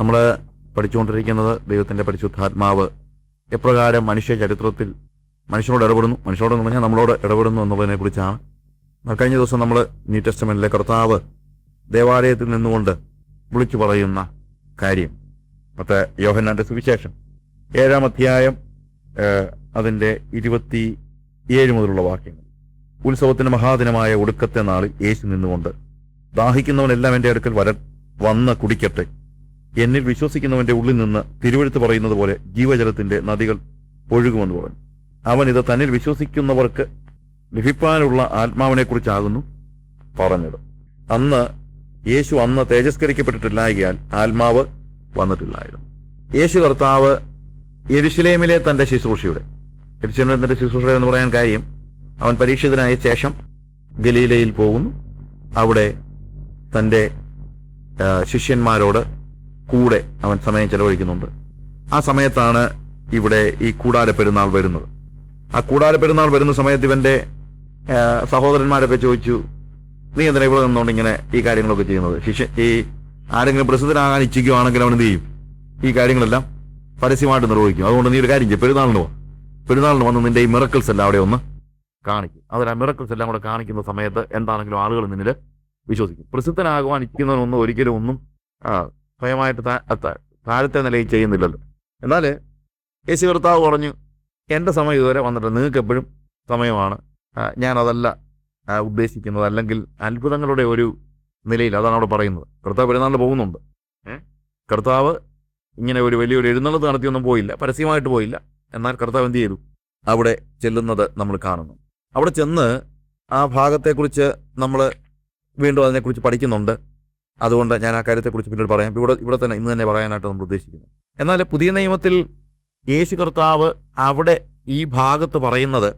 നമ്മൾ പഠിച്ചുകൊണ്ടിരിക്കുന്നത് ദൈവത്തിന്റെ പരിശുദ്ധാത്മാവ്. എപ്രകാരം മനുഷ്യ ചരിത്രത്തിൽ മനുഷ്യനോട് ഇടപെടുന്നു? മനുഷ്യനോട് എന്ന് പറഞ്ഞാൽ നമ്മളോട് ഇടപെടുന്നു എന്നുള്ളതിനെ കുറിച്ചാണ്. കഴിഞ്ഞ ദിവസം നമ്മൾ ന്യൂ ടെസ്റ്റമെന്റിലെ കർത്താവ് ദേവാലയത്തിൽ നിന്നുകൊണ്ട് വിളിച്ചു പറയുന്ന കാര്യം. മറ്റേ യോഹന്നാന്റെ സുവിശേഷം. ഏഴാം അധ്യായം അതിന്റെ ഇരുപത്തി ഏഴ് മുതലുള്ള വാക്യങ്ങൾ. ഉത്സവത്തിന്റെ മഹാദിനമായ ഒടുക്കത്തെ നാളിൽ യേശു നിന്നുകൊണ്ട് ദാഹിക്കുന്നവനെല്ലാം എന്റെ അടുക്കൽ വര വന്ന് കുടിക്കട്ടെ. എന്നിൽ വിശ്വസിക്കുന്നവന്റെ ഉള്ളിൽ നിന്ന് തിരുവഴുത്ത് പറയുന്നത് പോലെ ജീവജലത്തിന്റെ നദികൾ ഒഴുകുമെന്ന് പറഞ്ഞു. അവൻ ഇത് തന്നിൽ വിശ്വസിക്കുന്നവർക്ക് ലഭിപ്പാനുള്ള ആത്മാവിനെ കുറിച്ചാകുന്നു പറഞ്ഞത്. അന്ന് യേശു അന്ന് തേജസ്കരിക്കപ്പെട്ടിട്ടില്ലായകയാൽ ആത്മാവ് വന്നിട്ടില്ലായിരുന്നു. യേശു കർത്താവ് എരുശലേമിലെ തന്റെ ശുശ്രൂഷയുടെ എരുശലേമിലെ തന്റെ ശുശ്രൂഷ എന്ന് പറയാൻ കാര്യം അവൻ പരീക്ഷിതനായ ശേഷം ഗലീലയിൽ പോകുന്നു. അവിടെ തന്റെ ശിഷ്യന്മാരോട് കൂടെ അവൻ സമയം ചെലവഴിക്കുന്നുണ്ട്. ആ സമയത്താണ് ഇവിടെ ഈ കൂടാര പെരുന്നാൾ വരുന്നത്. ആ കൂടാര പെരുന്നാൾ വരുന്ന സമയത്ത് ഇവന്റെ സഹോദരന്മാരൊക്കെ ചോദിച്ചു നീ എന്തിനാ ഇവിടെ നിന്നുകൊണ്ട് ഇങ്ങനെ ഈ കാര്യങ്ങളൊക്കെ ചെയ്യുന്നത്? ശിഷ്യ ഈ ആരെങ്കിലും പ്രസിദ്ധനാകാൻ ഇച്ഛിക്കുകയാണെങ്കിൽ അവൻ എന്ത് ചെയ്യും? ഈ കാര്യങ്ങളെല്ലാം പരസ്യമായിട്ട് നിർവഹിക്കും. അതുകൊണ്ട് നീ ഒരു കാര്യം ചെയ്യും പെരുന്നാളിന് പോവാം പെരുന്നാളിന് വന്ന് നിന്റെ ഈ മിറക്കിൾസ് എല്ലാം അവിടെ ഒന്ന് കാണിക്കും. അതിൽ ആ മിറക്കിൾസ് എല്ലാം കൂടെ കാണിക്കുന്ന സമയത്ത് എന്താണെങ്കിലും ആളുകൾ നിന്നിൽ വിശ്വസിക്കും. പ്രസിദ്ധനാകുവാൻ ഇരിക്കുന്നവനൊന്നും ഒരിക്കലും ഒന്നും സ്വയമായിട്ട് താഴത്തെ നിലയിൽ ചെയ്യുന്നില്ലല്ലോ. എന്നാൽ യേശു കർത്താവ് പറഞ്ഞു എന്റെ സമയം ഇതുവരെ വന്നിട്ട് നിങ്ങൾക്ക് എപ്പോഴും സമയമാണ്. ഞാനതല്ല ഉദ്ദേശിക്കുന്നത്. അല്ലെങ്കിൽ അത്ഭുതങ്ങളുടെ ഒരു നിലയിൽ അതാണ് അവിടെ പറയുന്നത്. കർത്താവ് പെരുന്നാളിൽ പോകുന്നുണ്ട്. കർത്താവ് ഇങ്ങനെ ഒരു വലിയൊരു എഴുന്നള്ളത്ത് നടത്തിയൊന്നും പോയില്ല. പരസ്യമായിട്ട് പോയില്ല. എന്നാൽ കർത്താവ് എന്ത് ചെയ്തു? അവിടെ ചെല്ലുന്നത് നമ്മൾ കാണുന്നു. അവിടെ ചെന്ന് ആ ഭാഗത്തെക്കുറിച്ച് നമ്മൾ വീണ്ടും അതിനെക്കുറിച്ച് പഠിക്കുന്നുണ്ട്. അതുകൊണ്ട് ഞാൻ ആ കാര്യത്തെക്കുറിച്ച് പിന്നീട് പറയാം. ഇവിടെ ഇവിടെ തന്നെ ഇന്ന് തന്നെ പറയാനായിട്ട് നമ്മൾ ഉദ്ദേശിക്കുന്നത് എന്നാൽ പുതിയ നിയമത്തിൽ യേശു കർത്താവ് അവിടെ ഈ ഭാഗത്ത് പറയുന്നത്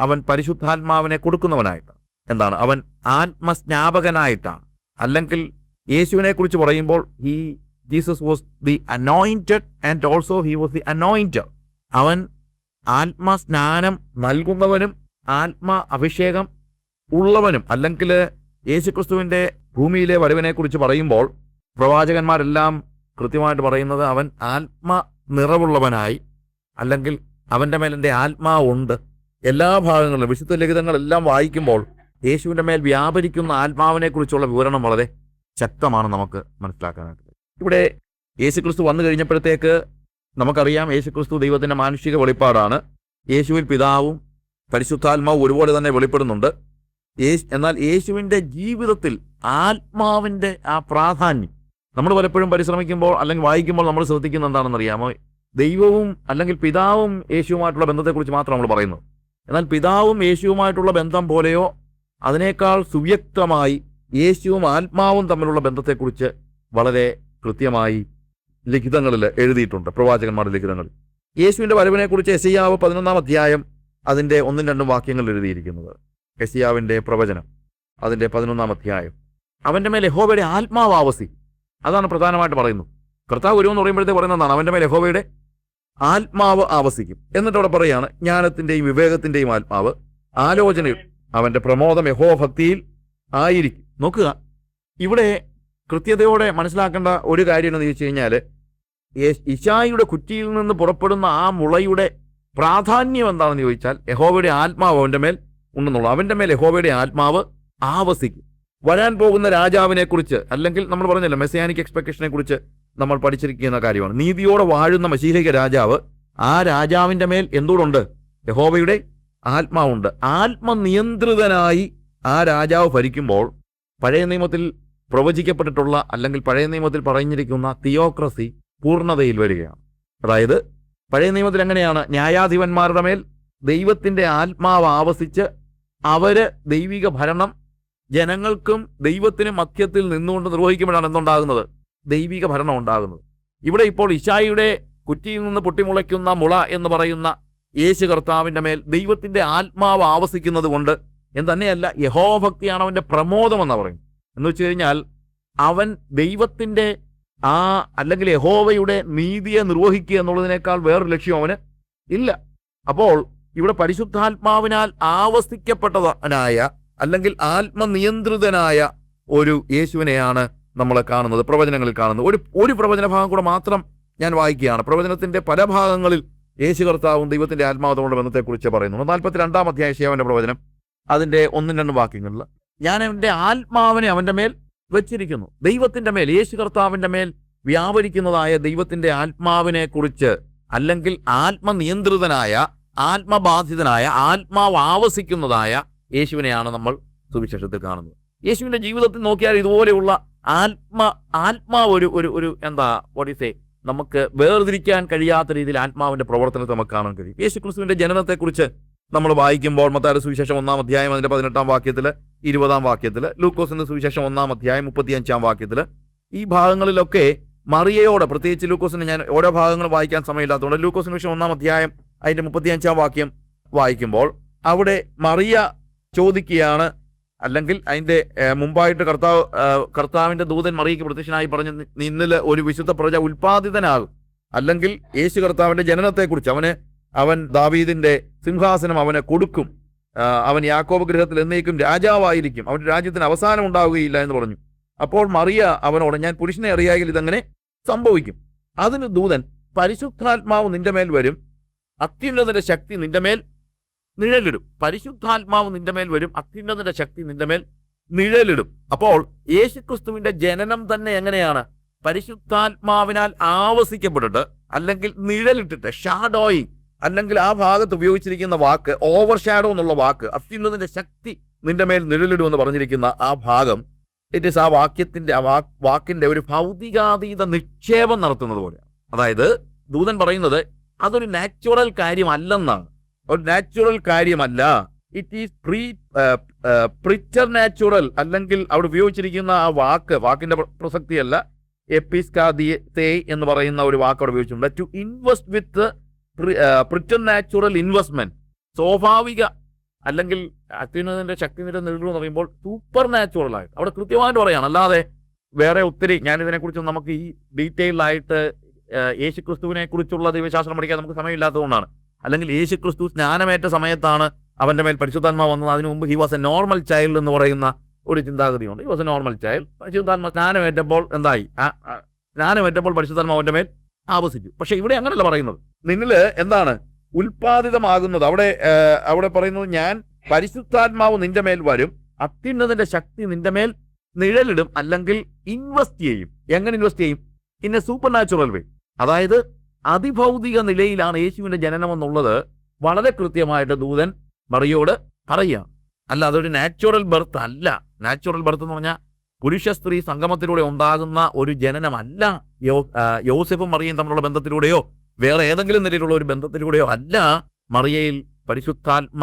അവൻ പരിശുദ്ധാത്മാവിനെ കൊടുക്കുന്നവനായിട്ടാണ്. എന്താണ്? അവൻ ആത്മസ്നാപകനായിട്ടാണ്. അല്ലെങ്കിൽ യേശുവിനെ കുറിച്ച് പറയുമ്പോൾ ഈ Jesus was the anointed and also he was the anointer അവൻ ആത്മസ്നാനം നൽകുന്നവനും ആത്മ അഭിഷേകം ഉള്ളവനും അല്ലെങ്കിൽ യേശുക്രിസ്തുവിന്റെ ഭൂമിയിലെ വരവിനെ കുറിച്ച് പറയുമ്പോൾ പ്രവാചകന്മാരെല്ലാം കൃത്യമായിട്ട് പറയുന്നത് അവൻ ആത്മ നിറവുള്ളവനായി അല്ലെങ്കിൽ അവന്റെ മേൽ എന്റെ ആത്മാവുണ്ട് എല്ലാ ഭാഗങ്ങളിലും വിശുദ്ധ ലിഖിതങ്ങളെല്ലാം വായിക്കുമ്പോൾ യേശുവിന്റെ മേൽ വ്യാപരിക്കുന്ന ആത്മാവിനെ കുറിച്ചുള്ള വിവരണം വളരെ ശക്തമാണ് നമുക്ക് മനസ്സിലാക്കാനായിട്ട്. ഇവിടെ യേശുക്രിസ്തു വന്നു കഴിഞ്ഞപ്പോഴത്തേക്ക് നമുക്കറിയാം യേശുക്രിസ്തു ദൈവത്തിന്റെ മാനുഷിക വെളിപ്പാടാണ്. യേശുവിൽ പിതാവും പരിശുദ്ധാത്മാവും ഒരുപോലെ തന്നെ വെളിപ്പെടുന്നുണ്ട്. എന്നാൽ യേശുവിന്റെ ജീവിതത്തിൽ ആത്മാവിന്റെ ആ പ്രാധാന്യം. നമ്മൾ പലപ്പോഴും പരിശ്രമിക്കുമ്പോൾ അല്ലെങ്കിൽ വായിക്കുമ്പോൾ നമ്മൾ ശ്രദ്ധിക്കുന്ന എന്താണെന്ന് അറിയാമോ? ദൈവവും അല്ലെങ്കിൽ പിതാവും യേശുവുമായിട്ടുള്ള ബന്ധത്തെക്കുറിച്ച് മാത്രം നമ്മൾ പറയുന്നത് എന്നാൽ പിതാവും യേശുവുമായിട്ടുള്ള ബന്ധം പോലെയോ അതിനേക്കാൾ സുവ്യക്തമായി യേശുവും ആത്മാവും തമ്മിലുള്ള ബന്ധത്തെക്കുറിച്ച് വളരെ കൃത്യമായി ലിഖിതങ്ങളിൽ എഴുതിയിട്ടുണ്ട്. പ്രവാചകന്മാരുടെ ലിഖിതങ്ങളിൽ. യേശുവിന്റെ വരവിനെക്കുറിച്ച് എസിയാവ് പതിനൊന്നാം അധ്യായം അതിന്റെ ഒന്നും രണ്ടും വാക്യങ്ങൾ എഴുതിയിരിക്കുന്നത്. എസിയാവിന്റെ പ്രവചനം. അതിന്റെ പതിനൊന്നാം അധ്യായം. അവന്റെ മേൽ യഹോവയുടെ ആത്മാവ് ആവസി. അതാണ് പ്രധാനമായിട്ട് പറയുന്നത് കർത്താവ് ഒരു എന്ന് പറയുമ്പോഴത്തെ പറയുന്നതാണ് അവന്റെ മേൽ യഹോവയുടെ ആത്മാവ് ആവസിക്കും. എന്നിട്ട് അവിടെ പറയാണ് ജ്ഞാനത്തിന്റെയും വിവേകത്തിന്റെയും ആത്മാവ്. ആലോചനയും അവന്റെ പ്രമോദം യഹോഭക്തിയിൽ ആയിരിക്കും. നോക്കുക ഇവിടെ കൃത്യതയോടെ മനസ്സിലാക്കേണ്ട ഒരു കാര്യം എന്ന് ചോദിച്ചു കഴിഞ്ഞാൽ ഇഷായിയുടെ കുറ്റിയിൽ നിന്ന് പുറപ്പെടുന്ന ആ മുളയുടെ പ്രാധാന്യം എന്താണെന്ന് ചോദിച്ചാൽ യഹോബയുടെ ആത്മാവ് അവന്റെ മേൽ ഉണ്ടെന്നുള്ളൂ. അവന്റെ മേൽ യഹോബയുടെ ആത്മാവ് ആവസിക്കും. വരാൻ പോകുന്ന രാജാവിനെ കുറിച്ച് അല്ലെങ്കിൽ നമ്മൾ പറഞ്ഞല്ലോ മെസ്സിയാനിക് എക്സ്പെക്ടേഷനെ കുറിച്ച് നമ്മൾ പഠിച്ചിരിക്കുന്ന കാര്യമാണ്. നീതിയോടെ വാഴുന്ന മശീഹിക രാജാവ് ആ രാജാവിന്റെ മേൽ എന്തുകൊണ്ടുണ്ട്? യഹോവയുടെ ആത്മാവുണ്ട്. ആത്മനിയന്ത്രിതനായി ആ രാജാവ് ഭരിക്കുമ്പോൾ പഴയ നിയമത്തിൽ പ്രവചിക്കപ്പെട്ടിട്ടുള്ള അല്ലെങ്കിൽ പഴയ നിയമത്തിൽ പറഞ്ഞിരിക്കുന്ന തിയോക്രസി പൂർണതയിൽ വരികയാണ്. അതായത് പഴയ നിയമത്തിൽ എങ്ങനെയാണ്? ന്യായാധിപന്മാരുടെ മേൽ ദൈവത്തിന്റെ ആത്മാവ് ആവസിച്ച് അവർ ദൈവിക ഭരണം ജനങ്ങൾക്കും ദൈവത്തിനും മധ്യത്തിൽ നിന്നുകൊണ്ട് നിർവഹിക്കുമ്പോഴാണ് എന്തുണ്ടാകുന്നത്? ദൈവിക ഭരണം ഉണ്ടാകുന്നത്. ഇവിടെ ഇപ്പോൾ ഇഷായിയുടെ കുറ്റിയിൽ നിന്ന് പൊട്ടിമുളയ്ക്കുന്ന മുള എന്ന് പറയുന്ന യേശു കർത്താവിന്റെ മേൽ ദൈവത്തിന്റെ ആത്മാവ് ആവസിക്കുന്നത് കൊണ്ട് എന്ന് തന്നെയല്ല യഹോഭക്തിയാണ് അവന്റെ പ്രമോദം എന്ന് പറയും എന്ന് വെച്ച് കഴിഞ്ഞാൽ അവൻ ദൈവത്തിന്റെ ആ അല്ലെങ്കിൽ യഹോവയുടെ നീതിയെ നിർവഹിക്കുക എന്നുള്ളതിനേക്കാൾ വേറൊരു ലക്ഷ്യം അവന് ഇല്ല. അപ്പോൾ ഇവിടെ പരിശുദ്ധാത്മാവിനാൽ ആവസിക്കപ്പെട്ടവനായ അല്ലെങ്കിൽ ആത്മനിയന്ത്രിതനായ ഒരു യേശുവിനെയാണ് നമ്മൾ കാണുന്നത് പ്രവചനങ്ങളിൽ കാണുന്നത്. ഒരു ഒരു പ്രവചന ഭാഗം കൂടെ മാത്രം ഞാൻ വായിക്കുകയാണ്. പ്രവചനത്തിന്റെ പല ഭാഗങ്ങളിൽ യേശു കർത്താവും ദൈവത്തിന്റെ ആത്മാവതോടെ ബന്ധത്തെക്കുറിച്ച് പറയുന്നു നാൽപ്പത്തി രണ്ടാം അധ്യായ പ്രവചനം. അതിന്റെ ഒന്നും രണ്ടും വാക്യങ്ങളിൽ ഞാൻ അവന്റെ ആത്മാവിനെ അവന്റെ മേൽ വെച്ചിരിക്കുന്നു. ദൈവത്തിന്റെ മേൽ യേശു കർത്താവിന്റെ മേൽ വ്യാപരിക്കുന്നതായ ദൈവത്തിന്റെ ആത്മാവിനെ കുറിച്ച് അല്ലെങ്കിൽ ആത്മനിയന്ത്രിതനായ ആത്മബാധിതനായ ആത്മാവ് ആവസിക്കുന്നതായ യേശുവിനെയാണ് നമ്മൾ സുവിശേഷത്തിൽ കാണുന്നത്. യേശുവിന്റെ ജീവിതത്തിൽ നോക്കിയാൽ ഇതുപോലെയുള്ള ആത്മ ആത്മാവ് ഒരു ഒരു ഒരു എന്താ സേ നമുക്ക് വേർതിരിക്കാൻ കഴിയാത്ത രീതിയിൽ ആത്മാവിന്റെ പ്രവർത്തനത്തെ നമുക്ക് കാണാൻ കഴിയും. യേശു ക്രിസ്തുവിന്റെ ജനനത്തെക്കുറിച്ച് നമ്മൾ വായിക്കുമ്പോൾ മത്താര സുവിശേഷം ഒന്നാം അധ്യായം അതിന്റെ പതിനെട്ടാം വാക്യത്തിൽ ഇരുപതാം വാക്യത്തിൽ ലൂക്കോസിന്റെ സുവിശേഷം ഒന്നാം അധ്യായം മുപ്പത്തിയഞ്ചാം വാക്യത്തിൽ ഈ ഭാഗങ്ങളിലൊക്കെ മറിയയോട് പ്രത്യേകിച്ച് ലൂക്കോസിന് ഞാൻ ഓരോ ഭാഗങ്ങൾ വായിക്കാൻ സമയമില്ലാത്തതുകൊണ്ട് ലൂക്കോസിന്റെ വിഷയം ഒന്നാം അധ്യായം അതിന്റെ മുപ്പത്തിയഞ്ചാം വാക്യം വായിക്കുമ്പോൾ അവിടെ മറിയ ചോദിക്കുകയാണ്. അല്ലെങ്കിൽ അതിന്റെ മുമ്പായിട്ട് കർത്താവ് കർത്താവിന്റെ ദൂതൻ മറിയയ്ക്ക് പ്രത്യക്ഷനായി പറഞ്ഞു നിന്നിൽ ഒരു വിശുദ്ധ പ്രജ ഉൽപാദിതനാകും. അല്ലെങ്കിൽ യേശു കർത്താവിന്റെ ജനനത്തെക്കുറിച്ച് അവന് അവൻ ദാവീദിന്റെ സിംഹാസനം അവനെ കൊടുക്കും. അവൻ യാക്കോബ് ഗൃഹത്തിൽ എന്നേക്കും രാജാവായിരിക്കും. അവന്റെ രാജ്യത്തിന് അവസാനം ഉണ്ടാവുകയില്ല എന്ന് പറഞ്ഞു. അപ്പോൾ മറിയ അവനോട് ഞാൻ പുരുഷനെ അറിയാമെങ്കിൽ ഇതങ്ങനെ സംഭവിക്കും. അതിന് ദൂതൻ പരിശുദ്ധാത്മാവ് നിന്റെ മേൽ വരും. അത്യുന്നതന്റെ ശക്തി നിന്റെ മേൽ നിഴലിടും. പരിശുദ്ധാത്മാവ് നിന്റെ മേൽ വരും. അത്യുന്നതന്റെ ശക്തി നിന്റെ മേൽ നിഴലിടും. അപ്പോൾ യേശുക്രിസ്തുവിന്റെ ജനനം തന്നെ എങ്ങനെയാണ്? പരിശുദ്ധാത്മാവിനാൽ ആവസിക്കപ്പെട്ടിട്ട് അല്ലെങ്കിൽ നിഴലിട്ടിട്ട് ഷാഡോയി അല്ലെങ്കിൽ ആ ഭാഗത്ത് ഉപയോഗിച്ചിരിക്കുന്ന വാക്ക് ഓവർ ഷാഡോ എന്നുള്ള വാക്ക് അത്യുന്നതിന്റെ ശക്തി നിന്റെ മേൽ നിഴലിടുമെന്ന് പറഞ്ഞിരിക്കുന്ന ആ ഭാഗം ഇറ്റ് ഇസ് ആ വാക്യത്തിന്റെ ആ വാക്കിന്റെ ഒരു ഭൗതികാതീത നിക്ഷേപം നടത്തുന്നത് പോലെയാണ്. അതായത് ദൂതൻ പറയുന്നത് അതൊരു നാച്ചുറൽ കാര്യമല്ലെന്നാണ്. ഒരു നാച്ചുറൽ കാര്യമല്ല. It is pre preter natural അല്ലെങ്കിൽ അവിടെ ഉപയോഗിച്ചിരിക്കുന്ന ആ വാക്ക് വാക്കിന്റെ പ്ര- പ്രസക്തിയല്ല. എപ്പിസ്കാദിയത്തെ എന്ന് പറയുന്ന ഒരു വാക്ക് അവിടെ ഉപയോഗിച്ചിട്ടുണ്ട്. To invest with preter natural investment സ്വാഭാവിക അല്ലെങ്കിൽ അത്യുന്നതിന്റെ ശക്തി നിര എന്ന് പറയുമ്പോൾ സൂപ്പർ നാച്ചുറൽ ആയിട്ട്. അവിടെ കൃത്യമായിട്ട് പറയാണ് അല്ലാതെ വേറെ ഒത്തിരി ഞാൻ ഇതിനെക്കുറിച്ച് നമുക്ക് ഈ ഡീറ്റെയിൽ ആയിട്ട് ഏഹ്, യേശുക്രിസ്തുവിനെ കുറിച്ചുള്ള ദൈവശാസ്ത്രം പഠിക്കാൻ നമുക്ക് സമയമില്ലാത്തതുകൊണ്ടാണ്. അല്ലെങ്കിൽ യേശുക്രിസ്തു സ്നാനമേറ്റ സമയത്താണ് അവന്റെ മേൽ പരിശുദ്ധാത്മാ വന്നത്. അതിനു മുമ്പ് he was a normal child എന്ന് പറയുന്ന ഒരു ചിന്താഗതിയുണ്ട്. He was a normal child പരിശുദ്ധാത്മ സ്നാനമേറ്റപ്പോൾ എന്തായി? സ്നാനമേറ്റപ്പോൾ പരിശുദ്ധാത്മാ അവന്റെ മേൽ ആവസിച്ചു. പക്ഷേ ഇവിടെ അങ്ങനെയല്ല പറയുന്നത്. നിന്നിൽ എന്താണ്? ഉൽപാദിതമാകുന്നത്. അവിടെ അവിടെ പറയുന്നത് ഞാൻ പരിശുദ്ധാത്മാവ് നിന്റെ മേൽ വരും. അത്യുന്നതിന്റെ ശക്തി നിന്റെ മേൽ നിഴലിടും അല്ലെങ്കിൽ ഇൻവെസ്റ്റ് ചെയ്യും. എങ്ങനെ ഇൻവെസ്റ്റ് ചെയ്യും? In a super natural way അതായത് അതിഭൗതിക നിലയിലാണ് യേശുവിന്റെ ജനനം എന്നുള്ളത് വളരെ കൃത്യമായിട്ട് ദൂതൻ മറിയോട് പറയുക അല്ല അതൊരു നാച്ചുറൽ ബർത്ത് അല്ല. നാച്ചുറൽ ബർത്ത് എന്ന് പറഞ്ഞാൽ പുരുഷ സ്ത്രീ സംഗമത്തിലൂടെ ഉണ്ടാകുന്ന ഒരു ജനനമല്ല. യോ യോസഫും മറിയയും തമ്മിലുള്ള ബന്ധത്തിലൂടെയോ വേറെ ഏതെങ്കിലും നിലയിലുള്ള ഒരു ബന്ധത്തിലൂടെയോ അല്ല മറിയയിൽ പരിശുദ്ധാത്മ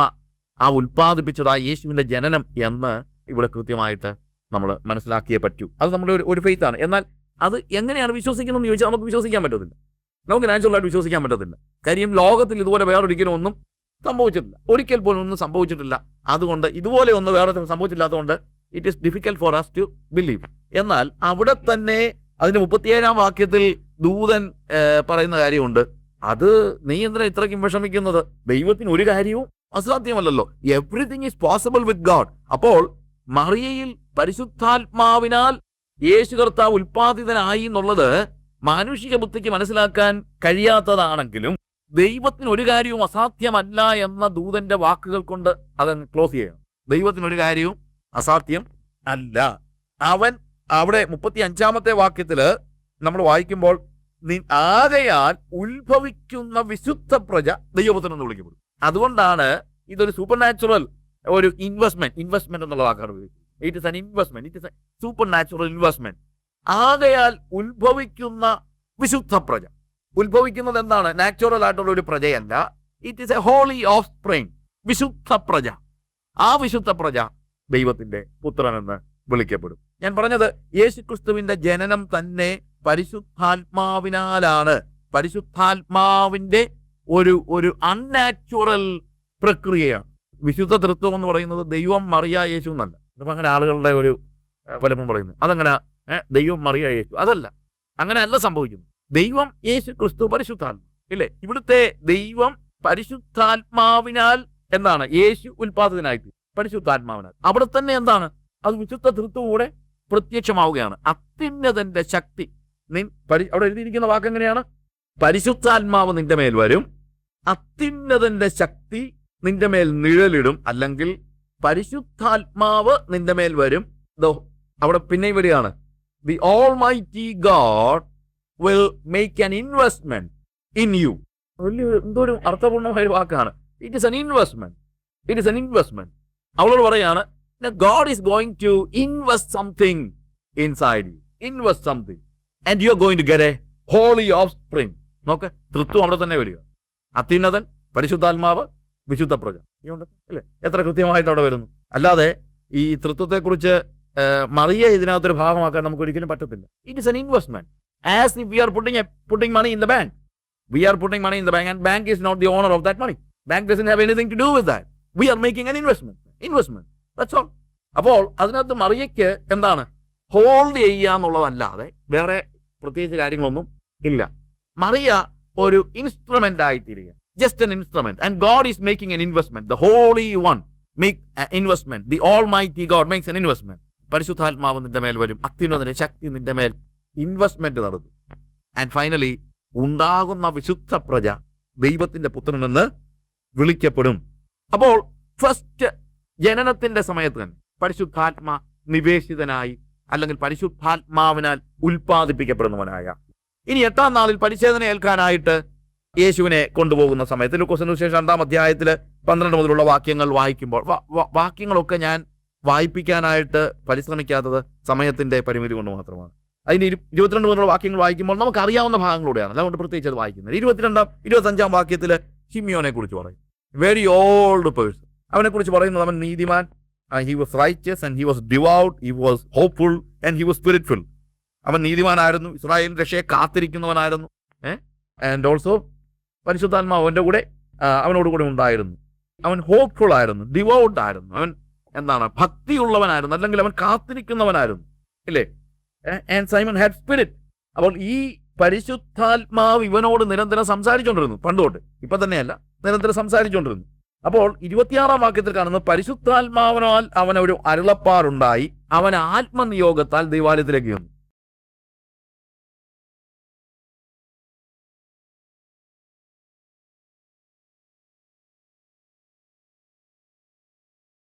ആ ഉൽപ്പാദിപ്പിച്ചത് ആ യേശുവിന്റെ ജനനം എന്ന് ഇവിടെ കൃത്യമായിട്ട് നമ്മൾ മനസ്സിലാക്കിയേ പറ്റൂ. അത് നമ്മുടെ ഒരു ഒരു ഫെയ്ത്താണ് എന്നാൽ അത് എങ്ങനെയാണ് വിശ്വസിക്കുന്നതെന്ന് ചോദിച്ചാൽ നമുക്ക് വിശ്വസിക്കാൻ പറ്റത്തില്ല. നമുക്ക് നാച്ചുറലായിട്ട് വിശ്വസിക്കാൻ പറ്റത്തില്ല. കാര്യം ലോകത്തിൽ ഇതുപോലെ വേറൊരിക്കലും ഒന്നും സംഭവിച്ചിട്ടില്ല. ഒരിക്കൽ പോലും ഒന്നും സംഭവിച്ചിട്ടില്ല. അതുകൊണ്ട് ഇതുപോലെ ഒന്നും വേറെ സംഭവിച്ചില്ലാത്തതുകൊണ്ട് it is difficult for us to believe എന്നാൽ അവിടെ തന്നെ അതിന്റെ മുപ്പത്തിയേഴാം വാക്യത്തിൽ ദൂതൻ പറയുന്ന കാര്യമുണ്ട്. അത് നീ എന്തിനാ ഇത്രയ്ക്കും വിഷമിക്കുന്നത്? ദൈവത്തിന് ഒരു കാര്യവും അസാധ്യമല്ലല്ലോ. Everything is possible with God അപ്പോൾ മറിയയിൽ പരിശുദ്ധാത്മാവിനാൽ യേശു കർത്താവ് ഉൽപാദിതനായി എന്നുള്ളത് മാനുഷിക ബുദ്ധിക്ക് മനസ്സിലാക്കാൻ കഴിയാത്തതാണെങ്കിലും ദൈവത്തിന് ഒരു കാര്യവും അസാധ്യമല്ല എന്ന ദൂതന്റെ വാക്കുകൾ കൊണ്ട് അതങ്ങ് ക്ലോസ് ചെയ്യണം. ദൈവത്തിന് ഒരു കാര്യവും അസാധ്യം അല്ല. അവൻ അവിടെ മുപ്പത്തി അഞ്ചാമത്തെ വാക്യത്തിൽ നമ്മൾ വായിക്കുമ്പോൾ ആകയാൽ ഉത്ഭവിക്കുന്ന വിശുദ്ധ പ്രജ ദൈവപുത്രൻ എന്ന് വിളിക്കപ്പെടും. അതുകൊണ്ടാണ് ഇതൊരു സൂപ്പർ നാച്ചുറൽ ഒരു ഇൻവെസ്റ്റ്മെന്റ് ഇൻവെസ്റ്റ്മെന്റ് എന്നുള്ള വാക്കാണ് ഉപയോഗിക്കുന്നത്. It is an investment it is super natural investment ആകയാൽ ഉത്ഭവിക്കുന്ന വിശുദ്ധ പ്രജ ഉത്ഭവിക്കുന്നത് എന്താണ്? നാച്ചുറൽ ആയിട്ടുള്ള ഒരു പ്രജയല്ല. It is a holy offspring വിശുദ്ധ പ്രജ. ആ വിശുദ്ധ പ്രജ ദൈവത്തിന്റെ പുത്രൻ എന്ന് വിളിക്കപ്പെടും. ഞാൻ പറഞ്ഞത് യേശുക്രിസ്തുവിന്റെ ജനനം തന്നെ പരിശുദ്ധാത്മാവിനാലാണ്. പരിശുദ്ധാത്മാവിന്റെ ഒരു ഒരു അൺനാച്ചുറൽ പ്രക്രിയയാണ്. വിശുദ്ധ തൃത്വം എന്ന് പറയുന്നത് ദൈവം മറിയ യേശു എന്നല്ല. ഇപ്പം അങ്ങനെ ആളുകളുടെ ഒരു ഫലപ്പം പലപ്പോഴും പറയുന്നു. അതങ്ങനെ ദൈവം മറിയ യേശു അതല്ല അങ്ങനെ അല്ല സംഭവിക്കുന്നു. ദൈവം യേശു ക്രിസ്തു പരിശുദ്ധാത്മ ഇല്ലേ? ഇവിടുത്തെ ദൈവം പരിശുദ്ധാത്മാവിനാൽ എന്താണ്? യേശു ഉൽപാദനായി പരിശുദ്ധാത്മാവിനാൽ. അവിടെ തന്നെ എന്താണ്? അത് വിശുദ്ധ തൃത്വകൂടെ പ്രത്യക്ഷമാവുകയാണ്. അത്യുന്നതന്റെ ശക്തി. നിൻ പരി- അവിടെ എഴുതിയിരിക്കുന്ന വാക്ക് എങ്ങനെയാണ്? പരിശുദ്ധാത്മാവ് നിന്റെ മേൽ വരും. അത്യുന്നതന്റെ ശക്തി നിന്റെ മേൽ നിഴലിടും. അല്ലെങ്കിൽ പരിശുദ്ധാത്മാവ് നിന്റെ മേൽ വരും. ദോ അവിടെ പിന്നെയും വരികയാണ് the almighty God will make an investment in you വലിയ എന്തോ ഒരു അർത്ഥപൂർണമായ ഒരു വാക്കാണ്. It is an investment it is an investment അവളോട് പറയാണ് God is going to invest something inside you invest something and you are going to get a holy offspring നോക്ക് തൃത്വം അവിടെ തന്നെ വരിക. അത്യുന്നതൻ പരിശുദ്ധാത്മാവ് വിശുദ്ധ പ്രജ അല്ലേ എത്ര കൃത്യമായിട്ട് അവിടെ വരുന്നു. അല്ലാതെ ഈ തൃത്വത്തെക്കുറിച്ച് മറിയ ഇതിനകത്തൊരു ഭാഗമാക്കാൻ നമുക്ക് ഒരിക്കലും പറ്റത്തില്ല it is an investment as if we are putting putting money in the bank we are putting money in the bank and bank is not the owner of that money bank doesn't have anything to do with that we are making an investment investment that's all അപ്പോൾ അതിനകത്ത് മറിയയ്ക്ക് എന്താണ്? Hold ചെയ്യുക എന്നുള്ളതല്ലാതെ വേറെ പ്രത്യേകിച്ച് കാര്യങ്ങളൊന്നും ഇല്ല. മറിയ ഒരു instrument ആയിത്തീരുക just an instrument and God is making an investment the holy one make investment the almighty God makes an investment പരിശുദ്ധാത്മാവ് നിന്റെ മേൽ വരും. അത്യുന്നതിന് ശക്തി നിന്റെ മേൽ ഇൻവെസ്റ്റ്മെന്റ് നടത്തും ആൻഡ് ഫൈനലി ഉണ്ടാകുന്ന വിശുദ്ധ പ്രജ ദൈവത്തിന്റെ പുത്രനെന്ന് വിളിക്കപ്പെടും. അപ്പോൾ ഫസ്റ്റ് ജനനത്തിന്റെ സമയത്ത് തന്നെ പരിശുദ്ധാത്മ നിവേശിതനായി അല്ലെങ്കിൽ പരിശുദ്ധാത്മാവിനാൽ ഉൽപ്പാദിപ്പിക്കപ്പെടുന്നവനായ. ഇനി എട്ടാം നാളിൽ പരിച്ഛേദന ഏൽക്കാനായിട്ട് യേശുവിനെ കൊണ്ടുപോകുന്ന സമയത്ത് ലൂക്കോസിന് ശേഷം രണ്ടാം അധ്യായത്തിൽ പന്ത്രണ്ട് മുതലുള്ള വാക്യങ്ങൾ വായിക്കുമ്പോൾ വാക്യങ്ങളൊക്കെ ഞാൻ വായിപ്പിക്കാനായിട്ട് പരിശ്രമിക്കാത്തത് സമയത്തിന്റെ പരിമിതി കൊണ്ട് മാത്രമാണ്. അതിന് ഇരു- ഇരുപത്തിരണ്ട് മുതലുള്ള വാക്യങ്ങൾ വായിക്കുമ്പോൾ നമുക്ക് അറിയാവുന്ന ഭാഗങ്ങളൂടെയാണ്. അതുകൊണ്ട് പ്രത്യേകിച്ച് അത് വായിക്കുന്നത് ഇരുപത്തിരണ്ടാം ഇരുപത്തഞ്ചാം വാക്യത്തിൽ ഹിമിയോനെ കുറിച്ച് പറയും. വെരി ഓൾഡ് പേഴ്സൺ അവനെ കുറിച്ച് പറയുന്നത് അവൻ നീതിമാൻ. He was righteous and he was devout he was hopeful and he was spiritful അവൻ നീതിമാനായിരുന്നു. ഇസ്രായേൽ രക്ഷയെ കാത്തിരിക്കുന്നവനായിരുന്നു. ഏഹ് ആൻഡ് ഓൾസോ പരിശുദ്ധാത്മാവ് അവന്റെ കൂടെ അവനോട് കൂടെ ഉണ്ടായിരുന്നു. അവൻ ഹോപ്പ്ഫുൾ ആയിരുന്നു ഡിവൗട്ട് ആയിരുന്നു. അവൻ എന്താണ്? ഭക്തിയുള്ളവനായിരുന്നു. അല്ലെങ്കിൽ അവൻ കാത്തിരിക്കുന്നവനായിരുന്നു. ഇല്ലേ? ആൻഡ് സൈമൺ ഹാഡ് സ്പിരിറ്റ് അപ്പോൾ ഈ പരിശുദ്ധാത്മാവ് ഇവനോട് നിരന്തരം സംസാരിച്ചുകൊണ്ടിരുന്നു പണ്ടുതൊട്ട് ഇപ്പൊ തന്നെയല്ല നിരന്തരം സംസാരിച്ചുകൊണ്ടിരുന്നു. അപ്പോൾ ഇരുപത്തിയാറാം വാക്യത്തിൽ കാണുന്നത് പരിശുദ്ധാത്മാവിനാൽ അവനൊരു അരുളപ്പാടുണ്ടായി. അവൻ ആത്മനിയോഗത്താൽ ദൈവാലയത്തിലേക്ക് വന്നു